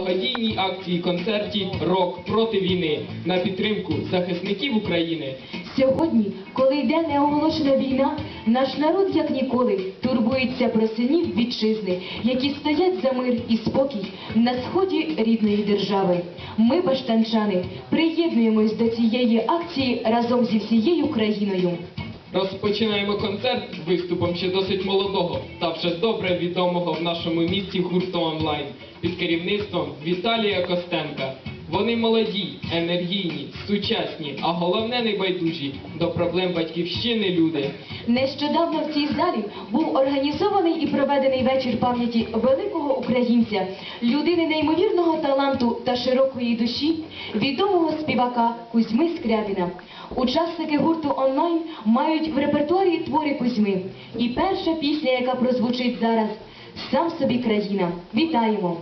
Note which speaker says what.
Speaker 1: благодійній акції концерті Рок проти війни на підтримку захисників України.
Speaker 2: Сьогодні, коли йде неоголошена війна, наш народ, як ніколи, турбується про синів вітчизни, які стоять за мир і спокій на сході рідної держави. Ми, баштанчани, приєднуємось до цієї акції разом зі всією країною.
Speaker 1: Розпочинаємо концерт виступом ще досить молодого та вже добре відомого в нашому місті гурту онлайн під керівництвом Віталія Костенка. Вони молоді, енергійні, сучасні, а головне небайдужі до проблем батьківщини люди.
Speaker 2: Нещодавно в цій залі був організований і проведений вечір пам'яті великого українця, людини неймовірного таланту та широкої душі, відомого співака Кузьми Скрябіна. Учасники гурту онлайн мають в репертуарі твори Кузьми. І перша пісня, яка прозвучить зараз, сам собі країна. Вітаємо!